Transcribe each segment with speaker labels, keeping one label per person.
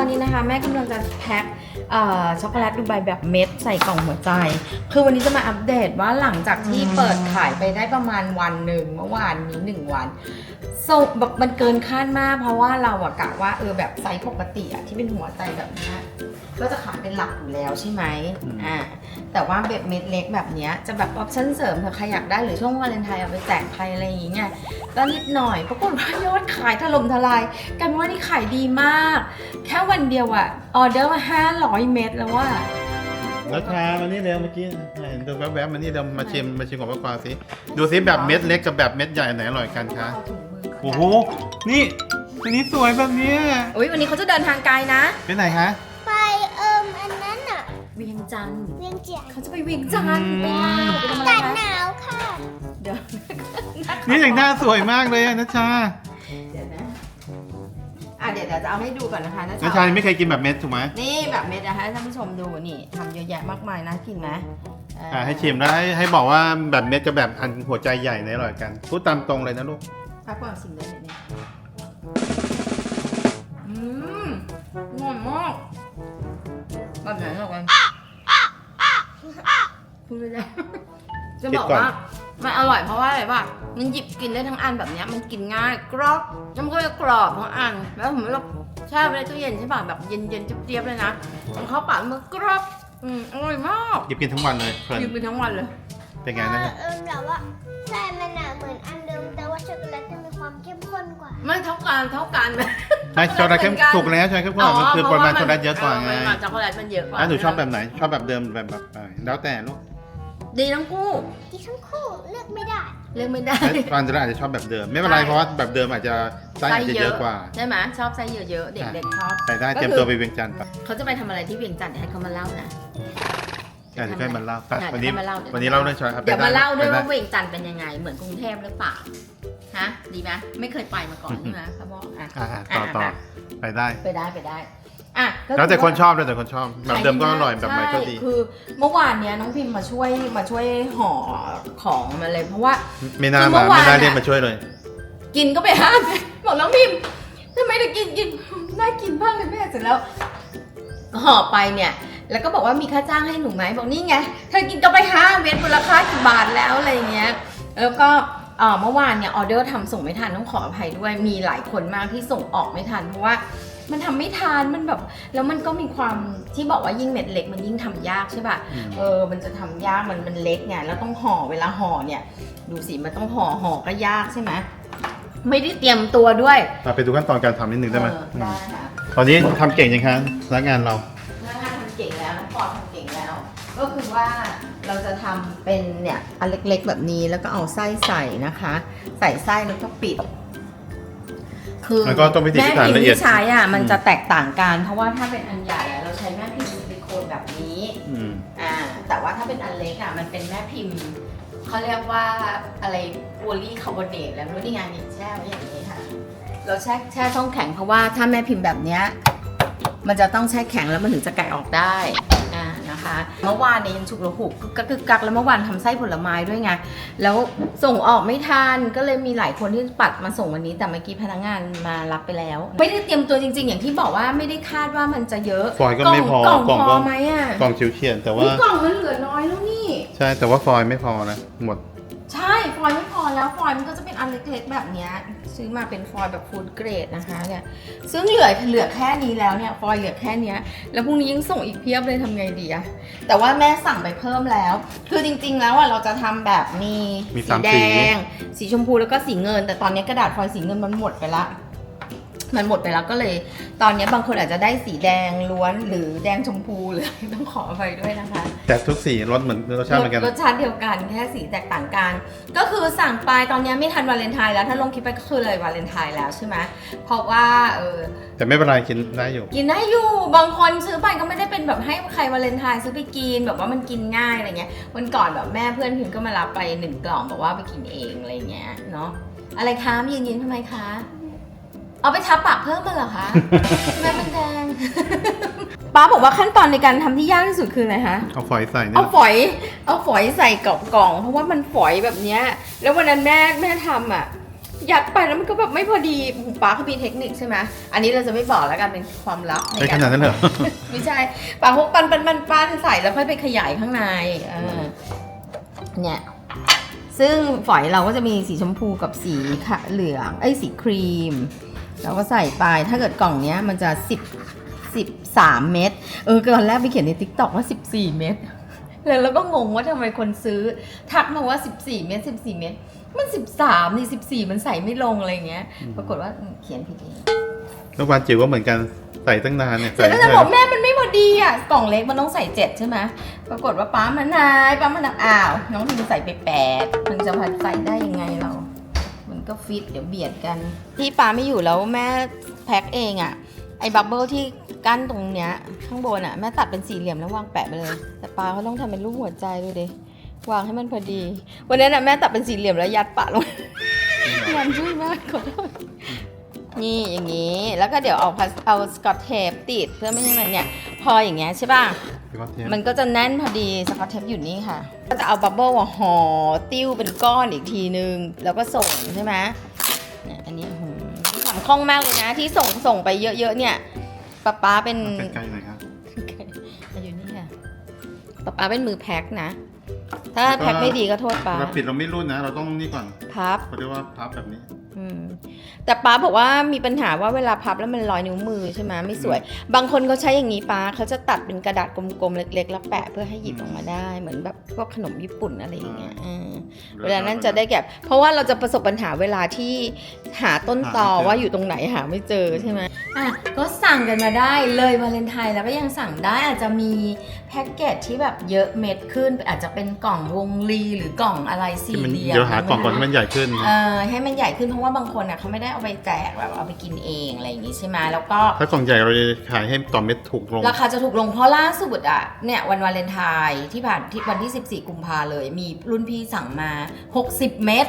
Speaker 1: อนนี้นะคะ แม่กำลังจะแพ็คช็อกโกแลตดูไบแบบเม็ดใส่กล่องหัวใจ คือวันนี้จะมาอัปเดตว่าหลังจากที่เปิดขายไปได้ประมาณวันหนึ่งเมื่อวานนี้หนึ่งวัน ส่งแบบมันเกินคาดมาก เพราะว่าเราอะกะว่าเออแบบไซส์ปกติอะที่เป็นหัวใจแบบเนี้ยก็จะขายเป็นหลักอยู่แล้วใช่ไหม
Speaker 2: อืม
Speaker 1: อ่าแต่ว่าแบบเม็ดเล็กแบบเนี้ยจะแบบออปชั่นเสริมเผื่อใครอยากได้หรือช่วงวาเลนไทน์เอาไปแจกใครอะไรอย่างเงี้ยก็นิดหน่อยปรากฏว่ายอดขายถล่มทลายกลายเป็นว่านี่ขายดีมาก แค่วันเดียวอะออเดอร์มา500เม็ดแล้วว่า
Speaker 2: แล้วชามานี่เร็วเมื่อกี้เห็นตัวแวบๆมานี่เร็วมาชิมมาชิมของป้ากวางสิดูสิแบบเม็ดเล็กกับแบบเม็ดใหญ่อันไหนอร่อยกันคะ
Speaker 1: เอาถุงมือก่อน
Speaker 2: โอ้โห นี่อันนี้สวยแบบเนี้ย
Speaker 1: อุ้ยวันนี้เขาจะเดินทางไกลนะ
Speaker 2: ไปไหนคะ
Speaker 3: ไปเอิมอันนั้นอะ
Speaker 1: เวียงจันทร์
Speaker 3: เวียงเจียน
Speaker 1: เขาจะไปเวียงจันทร์ไปงานไปทำอะไร
Speaker 3: กัดห
Speaker 1: คะ
Speaker 3: นาวค่ะ
Speaker 1: เดี๋ยว
Speaker 2: นี่แต่งหน้าสวยมากเลยอะนัชชา
Speaker 1: เดี๋ยวนะอะเดี๋ยวเดี๋ยวจะเอาให้ดูก่อนนะคะนะ
Speaker 2: นัชชายังไม่เคยกินแบบเม็ดถูกไหม
Speaker 1: นี่แบบเม็ดนะคะให้ท่านผู้ชมดูนี่ทำเยอะแยะมากมายนะกินไหมเอ่า
Speaker 2: ให้ชิมแล้วให้ให้บอกว่าแบบเม็ดกับแบบอันหัวใจใหญ่ไหนอร่อยกัน พูดตามตรงเลยนะลูก
Speaker 1: พักก่อนสิ่งได้เนี่ยอืมงอนมากแบบไหนอร่อยกันพูดไม่ได้จะบอกว่ามันอร่อยเพราะว่าอะไรป่ะมันหยิบกินได้ทั้งอันแบบเนี้ยมันกินง่ายกรอบแล้วมันก็จะกรอบทั้งอันแล้วผมเราแช่ไว้ในตู้เย็นใช่ป่ะแบบเย็นๆเจี๊ยบๆเลยนะมันเข้าปากมันกรอบอืมอร่อยมาก
Speaker 2: หยิบกินทั้งวันเลยเพลิน
Speaker 1: ยืมไปทั้งวันเลย
Speaker 2: เป็นไงนะ
Speaker 3: เอิมแบบว่าใช่มันอะเหมือนอันเดิมแต่ว่าช็อกโกแลตจะมี ความเข้มข้นกว่า
Speaker 1: ไม่เท่ากันเท่ากัน
Speaker 2: ใช่ช็อกโกแลตเข้มถูกแล้วใช่ครับพ่อมันคือปริมาณช็อกโกแลตเยอะกว่าไง
Speaker 1: ปริมาณช็อกโกแลตมันเยอะกว่า
Speaker 2: แล้วหนูชอบแบบไหน ชอบแบบเดิมแบบแบบไหนแล้วแต่ลูก
Speaker 1: ดีทั้งคู่
Speaker 3: ที่ทั้งคู่เลือกไม่ได้
Speaker 1: เลือกไม่ได้
Speaker 2: แล้วฟันจะอาจจะชอบแบบเดิม ไม่เป็นไร
Speaker 1: ใช่
Speaker 2: เพราะว่าแบบเดิมอาจจะไส้อาจจะเยอะกว่า
Speaker 1: ใช่ไหมชอบไส้เยอะๆเด็กๆชอบ
Speaker 2: ใส่ได้
Speaker 1: ก็คือ
Speaker 2: เตรียมตัวไปเวียงจันทร์ไป
Speaker 1: เขาจะไปทำอะไรที่เวียงจันทร์เดี๋ยวให้เขามาเล่านะ
Speaker 2: อะเดี๋ยวค่อยมาเล่าไป
Speaker 1: อะ
Speaker 2: วันนี้
Speaker 1: เดี๋ยวค่อยมาเล่า
Speaker 2: วันนี้เล่าเรื่องช็อกโกแลต
Speaker 1: เดี๋ยวมาเล่าด้วย
Speaker 2: ไป
Speaker 1: ว่าเวียงจันทร์เป็นยังไง เหมือนกรุงเทพหรือเปล่า ฮะดีไหมไม่เคยไปมาก่อนใช่ไหมเขาบอกอะ
Speaker 2: อะอะต่อต่อ
Speaker 1: อะ
Speaker 2: ไปได้
Speaker 1: ไปได้ไปได้อะก็
Speaker 2: แล้วแต่
Speaker 1: อ
Speaker 2: คน
Speaker 1: ว่า
Speaker 2: ชอบแล้วแต่คนชอบแบบเดิมก็อร่อยแบบใหม่ก็ดี
Speaker 1: ใช่คือเมื่อวานเนี้ยน้องพิมพ์มาช่วยมาช่วยห่อของมาเลยเพราะว่า
Speaker 2: ไม่น่า
Speaker 1: คือเมื่
Speaker 2: มา
Speaker 1: อวาน
Speaker 2: ไม่น่า
Speaker 1: อะ
Speaker 2: เรียกมาช่วยเลย
Speaker 1: กินก็ไปห้ามบอกน้องพิมพ์ทำไมถึงกินกินน่ากินมากเลยแม่เสร็จแล้วห่อไปเนี่ย แล้วก็บอกว่ามีค่าจ้างให้หนูไหมบอกนี่ไงเธอกินก็ไปห้าเม็ดมูลค่ากี่บาทแล้วอะไรอย่างเงี้ยแล้วก็ เอ่อเมื่อวานเนี่ยออเดอร์ทำส่งไม่ทันต้องขออภัยด้วยมีหลายคนมากที่ส่งออกไม่ทันเพราะว่ามันทำไม่ทันมันแบบแล้วมันก็มีความที่บอกว่ายิ่งเม็ดเล็กมันยิ่งทำยากใช่ป่ะ
Speaker 2: อืม
Speaker 1: เออมันจะทำยากมันมันเล็กไงแล้วต้องห่อเวลาห่อเนี่ยดูสิมันต้องห่อห่อก็ยากใช่ไหมไม่ได้เตรียมตัวด้วย
Speaker 2: มาไปดูขั้นตอนการทำนิดนึงได้ไหม
Speaker 1: เออได้ค่ะ
Speaker 2: ตอนนี้ทำเก่งยังคะพนักงานเรา
Speaker 1: พนักงานทำเก่งแล้วน้องปอทำเก่งแล้ว ก็คือว่า เราจะทำเป็นเนี่ยอันเล็กๆแบบนี้แล้วก็เอาไส้ใส่นะคะ ใส่ไส้แล้วก็ปิด คือ
Speaker 2: มันก็ต้องพิถีพิ
Speaker 1: แม่
Speaker 2: ถัน
Speaker 1: พิม
Speaker 2: ละเอียด
Speaker 1: ที่ใช้อะมัน
Speaker 2: อืม
Speaker 1: จะแตกต่างกัน เพราะว่าถ้าเป็นอันใหญ่อะเราใช้แม่พิมพ์ซิลิโคนแบบนี้
Speaker 2: อืม
Speaker 1: อ่าแต่ว่าถ้าเป็นอันเล็กอะมันเป็นแม่พิมพ์เขาเรียกว่าอะไรโพลีคาร์บอเนตแล้วรู้นี่ไงนี่แช่ไว้อย่างนี้ค่ะ เราแช่แช่ช่องแข็งเพราะว่าถ้าแม่พิมพ์แบบเนี้ยมันจะต้องแช่แข็งแล้วมันถึงจะแกะออกได้อ่า นะคะเมื่อวานเนี่ยยังฉุกระหุกกึกกักกึกกักแล้วเมื่อวานทำไส้ผลไม้ด้วยไงแล้วส่งออกไม่ทันก็เลยมีหลายคนที่ปัดมาส่งวันนี้แต่เมื่อกี้พนักงานมารับไปแล้ว ไม่ได้เตรียมตัวจริง ๆ อย่างที่บอกว่าไม่ได้คาดว่ามันจะเยอะ
Speaker 2: ฟอยล์ก็ไม่พอก
Speaker 1: ล่อง
Speaker 2: กล่อง
Speaker 1: พ
Speaker 2: ก็
Speaker 1: อไหมอะ
Speaker 2: กล่องชิวเฉียนแต่ว่า
Speaker 1: นี่กล่องมันเหลือน้อยแล้วนี่
Speaker 2: ใช่แต่ว่าฟอยล์ไม่พอนะหมด
Speaker 1: ใช่ฟอยล์ไม่พอ แล้วฟอยล์มันก็จะเป็นอันเล็กๆแบบเนี้ยซื้อมาเป็นฟอยล์แบบฟูดเกรดนะคะเนี่ยซึ่งเหลือเหลือแค่นี้แล้วเนี่ยฟอยล์เหลือแค่เนี้ยแล้วพรุ่งนี้ยังส่งอีกเพียบเลยทำไงดีอะแต่ว่าแม่สั่งไปเพิ่มแล้ว คือจริง ๆ แล้วอะเราจะทำแบบมี
Speaker 2: มี
Speaker 1: สี
Speaker 2: สาม
Speaker 1: แด
Speaker 2: สี
Speaker 1: งสีชมพูแล้วก็สีเงิน แต่ตอนนี้กระดาษฟอยล์สีเงินมันหมดไปละ มันหมดไปแล้วก็เลย ตอนนี้บางคนอาจจะได้สีแดงล้วนหรือแดงชมพูหรืออะไรต้องขออภัยด้วยนะคะ
Speaker 2: แต่ทุกสีรสเหมือนรสชาติเหมือนกัน
Speaker 1: รสชาติเดียวกันแค่สีแตกต่างกัน ก็คือสั่งไปตอนนี้ไม่ทันวาเลนไทน์แล้วถ้าลงคลิปไปก็คือเลยวาเลนไทน์แล้วใช่ไหมเพราะว่าเออ
Speaker 2: แต่ไม่เป็นไรกินได้อยู่
Speaker 1: กินได้อยู่บางคนซื้อไปก็ไม่ได้เป็นแบบให้ใครวาเลนไทน์ซื้อไปกินแบบว่ามันกินง่ายอะไรเงี้ยวันก่อนแบบแม่เพื่อนพิมก็มารับไปหนึ่งกล่องบอกว่าไปกินเองอะไรเงี้ยเนาะอะไรคะยืนยืนทำไมคะ เอาไปทับปากเพิ่มมาเหรอคะแม่เป็นแดง ป้าบอกว่าขั้นตอนในการทำที่ยากที่สุดคืออะไรคะ
Speaker 2: เอาฟอยล์ใส่เนี่
Speaker 1: เอา
Speaker 2: ย
Speaker 1: ฝอย เอาฝอยใส่กล่องกล่อง เพราะว่ามันฝอยแบบเนี้ย แล้ววันนั้นแม่แม่ทำอะ ยัดไปแล้วมันก็แบบไม่พอดีป้าเขามีเทคนิคใช่ไหมอันนี้เราจะไม่บอกแล้วกันเป็นความลับ
Speaker 2: ใช้ขนาดนั้นเลยเหรอ
Speaker 1: ไม่ใช่ป้าพกปันปันปันปันใส่แล้วค่อยไปขยายข้างในเออเนี่ย ซึ่งฝอยเราก็จะมีสีชมพูกับสีขะเหลืองไอ้ยสีครีม เราก็ใส่ไป ถ้าเกิดกล่องเนี้ยมันจะ 10 13 เม็ด เออตอนแรกไปเขียนใน t ิ k t o k ว่า 14 เม็ด แล้วเราก็งงว่าทำไมคนซื้อ ทักมาว่า 14 เม็ด 14 เม็ด มัน 13 นี่ 14 มันใส่ไม่ลงอะไรเงี้ย ปรากฏว่าอืมเขียนผิดเอง
Speaker 2: แล้ววานจิ๋วก็เหมือนกันใส่ตั้งนานเนี่ย
Speaker 1: เสร็จแล้วจะบอกแม่มันไม่พอดีอะ กล่องเล็กมันต้องใส่เจ็ดใช่ไหมปรากฏว่าป้ามันนายป้ามันอ้าว น้องพิมใส่ไปแปดมันจะพัดใส่ได้ยังไงเรา มันก็ฟิตเดี๋ยวเบียดกัน ที่ป้าไม่อยู่แล้วแม่แพ็คเองอะไอ้บับเบิลที่กั้นตรงเนี้ยข้างบนอะแม่ตัดเป็นสี่เหลี่ยมแล้ววางแปะไปเลย แต่ป้าเขาต้องทำเป็นรูปหัวใจดูดิวางให้มันพอดี วันนั้นอะแม่ตัดเป็นสี่เหลี่ยมแล้วยัดปะลงงานช่วยมากขอโทษนี่อย่างนี้แล้วก็เดี๋ยวเอาเอาสกอตเทปติดเพื่อไม่ให้มันเนี่ย พออย่างเงี้ยใช่ป่ะ มันก็จะแน่นพอดีสกอตเทปอยู่นี่ค่ะ ก็จะเอาบับเบิ้ลอะห่อติ้วเป็นก้อนอีกทีนึง แล้วก็ส่งใช่ไหมเนี่ยอันนี้หืมทำคล่องมากเลยนะ ที่ส่งส่งไปเยอะๆเนี่ยป๊าป๊าเป็น
Speaker 2: ใกล้ๆหน่อยครับ
Speaker 1: อยู่นี่ค่ะป๊าป๊าเป็นมือแพ็คนะ ถ้าแพ็คไม่ดีก็โทษป๊า
Speaker 2: เราปิดเราไม่รุ่นนะ เราต้องนี่ก่อน
Speaker 1: พับ
Speaker 2: เขาเรียกว่าพับแบบนี้
Speaker 1: อืมแต่ป้าบอกว่ามีปัญหาว่าเวลาพับแล้วมันลอยนิ้วมือใช่ไหมไม่สวย บางคนเขาใช้อย่างนี้ป้าเขาจะตัดเป็นกระดาษกลมๆเล็กๆแล้วแปะเพื่อให้หยิบออกมาได้ เหมือนแบบพวกขนมญี่ปุ่นอะไรอย่างเงี้ยเออเวลานั้นจะได้แก็บเพราะว่าเราจะประสบปัญหาเวลาที่หาต้นตอว่าอยู่ตรงไหนหาไม่เจอใช่ไหมอะก็สั่งกันมาได้เลยวาเลนไทน์แล้วก็ยังสั่งได้อาจจะมี แพ็กเกจที่แบบเยอะเม็ดขึ้น อาจจะเป็นกล่องวงลีหรือกล่องอะไรสี่
Speaker 2: ที่มัน
Speaker 1: เหลี่ยม
Speaker 2: เดี๋ยวหากล่องก่อนที่มันใหญ่ขึ้น
Speaker 1: เออให้มันใหญ่ขึ้นเพราะว่าบางคนอะเขาไม่ได้เอาไปแจกแบบเอาไปกินเองอะไรอย่างงี้ใช่ไหมแล้วก็
Speaker 2: ถ้ากล่องใหญ่เราจะขายให้ต่อเม็ดถูกลง
Speaker 1: ราคาจะถูกลงเพราะล่าสุดอะเนี่ยวันวาเลนไทน์ที่ผ่านที่วันที่ 14 กุมภาเลย มีรุ่นพี่สั่งมา 60 เม็ด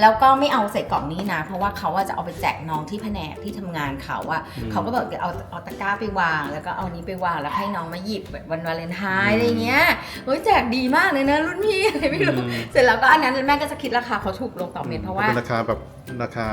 Speaker 1: แล้วก็ไม่เอาใส่กล่องนี้นะ เพราะว่าเขาว่าจะเอาไปแจกน้องที่แผนกที่ทำงานเขาอะ
Speaker 2: อืม
Speaker 1: เขาก็บอกเดี๋ยวเอาเอาตะกร้าไปวาง แล้วก็เอานี้ไปวางแล้วให้น้องมาหยิบแบบวันวาเลนไทน์อะไรเงี้ยเฮ้ยแจกดีมากเลยนะรุ่นพี่อะไรไม่รู้
Speaker 2: อืม
Speaker 1: เสร็จแล้วก็อันนั้นแม่ก็จะคิดราคาเขาถูกลงต่อเม็ดเพราะว่า
Speaker 2: เป็นราคาแบบราคา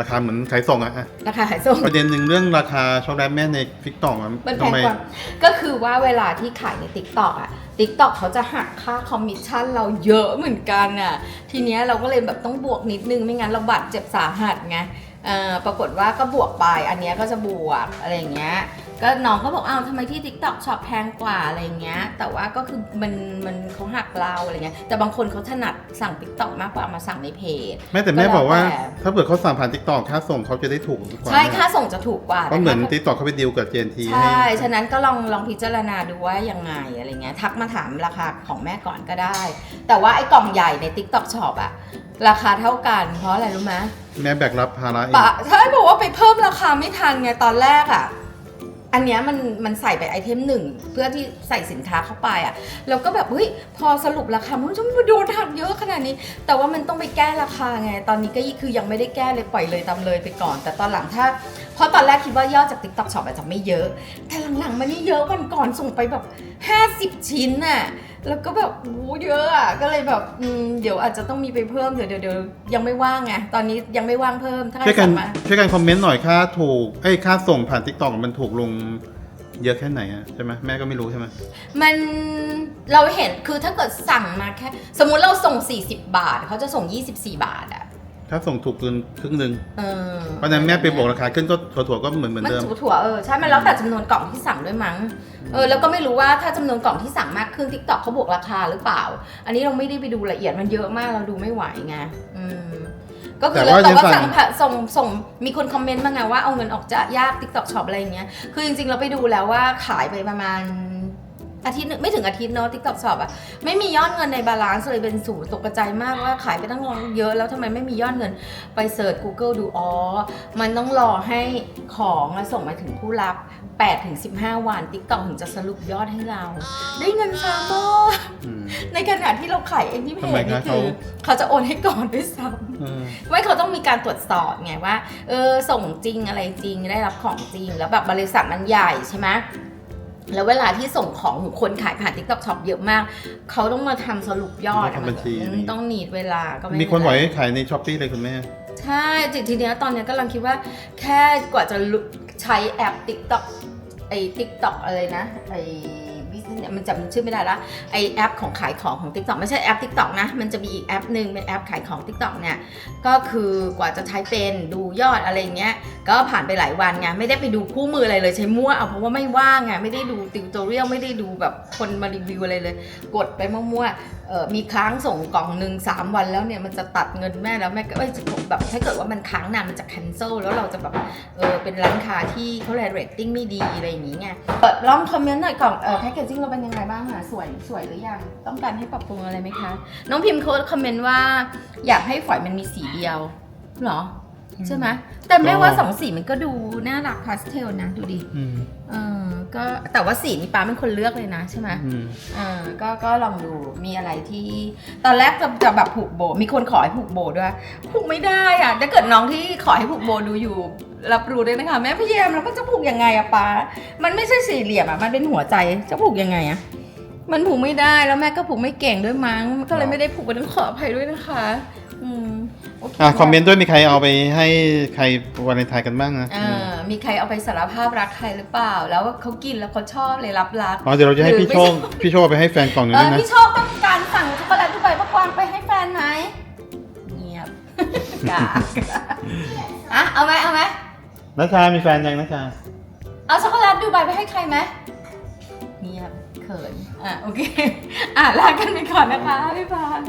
Speaker 2: ราคาเหมือนขายส่งอะอะ
Speaker 1: ราคาขายส่ง
Speaker 2: ประเด็นหนึ่งเรื่องราคาช็อกโกแลตแม่ในฟิกตอง
Speaker 1: มันแพ
Speaker 2: ทำ
Speaker 1: ง
Speaker 2: ไม
Speaker 1: กว่าก็คือว่าเวลาที่ขายใน t ิ k t o k อะ t ิ k t o k เขาจะหักค่าคอมมิชชั่นเราเยอะเหมือนกันอะทีเนี้ยเราก็เลยแบบต้องบวกนิดนึงไม่งั้นเราบาดเจ็บสาหัสไงเอ่อปรากฏว่าก็บวกไปอันเนี้ยก็จะบวกอะไรอย่างเงี้ยก็น้องก็บอกอ้าวทำไมที่ TikTok ช็อปแพงกว่าอะไรเงี้ย แต่ว่าก็คือมันมันเขาหักเราอะไรเงี้ย แต่บางคนเขาถนัดสั่ง TikTok มากกว่ามาสั่งในเพจ
Speaker 2: แม่แต่แม่บอกว่า
Speaker 1: ก็แล้วแต่
Speaker 2: ถ้าเกิดเขาสั่งผ่านทิกตอกค่าส่งเขาจะได้ถูกกว่า
Speaker 1: ใช่ค่าส่งจะถูกกว่า
Speaker 2: เพราะเหมือน
Speaker 1: แต่
Speaker 2: ทิกตอกเขาไปดีลกับเจนที
Speaker 1: ใช่ ฉะนั้นก็ลองลองพิจารณาดูว่ายังไงอะไรเงี้ยทักมาถามราคาของแม่ก่อนก็ได้ แต่ว่าไอ้กล่องใหญ่ใน TikTok Shop อะ ราคาเท่ากัน เพราะอะไรรู้ไหม
Speaker 2: แม่แบกรับภาระเอง
Speaker 1: ปะใช่บอกว่าไปเพิ่มราคาไม่ทันไงตอนแรกอะอันเนี้ยมันมันใส่ไปไอเทมหนึ่งเพื่อที่ใส่สินค้าเข้าไปอะแล้วก็แบบเฮ้ยพอสรุปราคามันจะมาโดนหักเยอะขนาดนี้ แต่ว่ามันต้องไปแก้ราคาไง ตอนนี้ก็คือยังไม่ได้แก้เลยปล่อยเลยตามเลยไปก่อน แต่ตอนหลังถ้า เพราะตอนแรกคิดว่ายอดจาก TikTok Shop อาจจะไม่เยอะ แต่หลังๆมันนี่เยอะวันก่อนส่งไปแบบ 50 ชิ้นน่ะ แล้วก็แบบโอ้เยอะอะ ก็เลยแบบอืมเดี๋ยวอาจจะต้องมีไปเพิ่ม เดี๋ยวเดี๋ยวเดี๋ยวยังไม่ว่างไง ตอนนี้ยังไม่ว่างเพิ่ม ถ้าใคร
Speaker 2: ช่วยกัน
Speaker 1: สั่งมา
Speaker 2: ช่วยกันคอมเมนต์หน่อยค่าถูกเอ้ยค่าส่งผ่านทิกตอกมันถูกลงเยอะแค่ไหนอะใช่ไหมแม่ก็ไม่รู้ใช่ไหม
Speaker 1: มันเราเห็นคือถ้าเกิดสั่งมาแค่ สมมุติเราส่ง 40 บาท เขาจะส่ง 24 บาทอะ
Speaker 2: ถ้าส่งถูกเกินครึ่งหนึ่ง
Speaker 1: เออ
Speaker 2: เพราะฉะนั้นแม่ไปบอกราคาขึ้นก็ถั่วๆก็เหมือนเหมือน
Speaker 1: มัน
Speaker 2: เดิม
Speaker 1: ถั่วๆเออใช่ มันแล้วแต่จำนวนกล่องที่สั่งด้วยมั้งเออแล้วก็ไม่รู้ว่าถ้าจำนวนกล่องที่สั่งมากขึ้น TikTok เขาบวกราคาหรือเปล่า อันนี้เราไม่ได้ไปดูละเอียดมันเยอะมากเราดูไม่ไหวไงอืมก็คือ
Speaker 2: แต่
Speaker 1: แล้ว
Speaker 2: ว่า
Speaker 1: แต่ว่า
Speaker 2: ยังสั่
Speaker 1: สั่
Speaker 2: ง
Speaker 1: งผ่านส่งส่งมีคนคอมเมนต์มาไงว่าเอาเงินออกจะยาก TikTok Shop อะไรอย่างเงี้ยคือจริงๆเราไปดูแล้วว่าขายไปประมาณ อาทิตย์หนึงไม่ถึงอาทิตย์เนาะ TikTok Shop อะไม่มียอดเงินในบาลานซ์เลยเป็นศูนย์ตกกระจายมากว่าขายไปตั้งเยอะแล้วทำไมไม่มียอดเงินไปเสิร์ช Google ดูอ๋อมันต้องรอให้ของอะส่งมาถึงผู้รับ8ถึง15 วัน TikTok ถึงจะสรุปยอดให้เรา ได้เงินช้ามาก
Speaker 2: อืม
Speaker 1: ในขณะที่เราขายเองที่เพ
Speaker 2: ทำไม
Speaker 1: จนี่
Speaker 2: คะ
Speaker 1: คือเขาจะโอนให้ก่อนด้วยซ้
Speaker 2: เออำ
Speaker 1: ไม่เขาต้องมีการตรวจสอบไงว่า เออ ส่งจริงอะไรจริงได้รับของจริง แล้วแบบบริษัทมันใหญ่ใช่ไหม แล้วเวลาที่ส่งของคนขายผ่าน TikTok Shop เยอะมาก เขาต้องมาทำสรุปยอด
Speaker 2: ต้องทำบัญชี
Speaker 1: อืมต้องหนีดเวลาก็ไม่
Speaker 2: มีคน
Speaker 1: เป็
Speaker 2: ไหว
Speaker 1: ไร
Speaker 2: ให้ขายในช้อปปี้เลยคุณแม่
Speaker 1: ใใช่จริงๆทีเนี้ยตอนเนี้ยกำลังคิดว่า แค่กว่าจะรู้ใช้แอป TikTok ไอ้ TikTok อะไรนะไอ้วิธี เนี่ยมันจำชื่อไม่ได้ละไอแอปของขายของของ TikTok ไม่ใช่แอป TikTok นะ มันจะมีอีกแอปหนึ่งเป็นแอปขายของ TikTok เนี่ยก็คือกว่าจะใช้เป็นดูยอดอะไรเงี้ยก็ผ่านไปหลายวันไงไม่ได้ไปดูคู่มืออะไรเลยใช้มั่วเอาเพราะว่าไม่ว่างไงไม่ได้ดูติวโตเรียลไม่ได้ดูแบบคนมารีวิวอะไรเลย กดไปมั่วๆ ออมีค้างส่งกล่องหนึ่งสามวันแล้วเนี่ยมันจะตัดเงินแม่แล้วแม่ก็เอ้ยแบบถ้าเกิดว่ามันค้างนานมันจะ cancel แล้วเราจะแบบเออเป็นร้านค้าที่เขาเรียก rating ไม่ดีอะไรอย่างงี้ไงเปิดลองคอมเมนต์หน่อยกล่องเออแพคเกจิ้งเราเป็นยังไงบ้างคะสวยสวยหรือยังต้องการให้ปรับปรุงอะไรไหมคะ น้องพิมพ์เขาคอมเมนต์ว่า อยากให้ฝอยมันมีสีเดียวเหรอ ใช่ไหมแต่แม่ว่า
Speaker 2: ก็
Speaker 1: สองสีมันก็ดูน่ารักพาสเทลนะดูดิ
Speaker 2: อืม
Speaker 1: เออก็แต่ว่าสีนี่ป้าเป็นคนเลือกเลยนะใช่ไหม
Speaker 2: อืม
Speaker 1: เออก็ก็ลองดูมีอะไรที่ ตอนแรกจะจะแบบผูกโบ มีคนขอให้ผูกโบด้วยผูกไม่ได้อะถ้าเกิดน้องที่ขอให้ผูกโบดูอยู่ รับรู้ด้วยนะคะแม่พยายามแล้วก็จะผูกยังไงอะป้ามันไม่ใช่สี่เหลี่ยมอะมันเป็นหัวใจจะผูกยังไงอะมันผูกไม่ได้แล้วแม่ก็ผูกไม่เก่งด้วยมั้งก็เลยไม่ได้ผูกก็ต้องขออภัยด้วยนะคะ อืมโเค
Speaker 2: อ่าคอมเมนต์ด้วยมีใครเอาไปให้ใครวันเลนไทน์กันบ้างนะ
Speaker 1: เออมีใครเอาไปสารภาพรักใครหรือเปล่า แล้วเขากินแล้วเขาชอบเลยรับรัก
Speaker 2: อ๋อเดี๋ยวเราจะให้พี่โชค
Speaker 1: หรือไม่
Speaker 2: พี่โชคเอาไปให้แฟนกล่องหนึง
Speaker 1: เอ
Speaker 2: ด้วย
Speaker 1: อ
Speaker 2: นะ
Speaker 1: พี่โชคต้องการสั่งช็อกโกแลตดูใบมะกวางไปให้แฟนไหมเงียบกากอะเอาไหมเอาไหม
Speaker 2: นัชชามีแฟนยังนัชชา
Speaker 1: เอาช็อกโกแลตดูใบไปให้ใครไหมเงียบเขินอะโอเค อะลากันไปก่อนนะคะบ๊ายบาย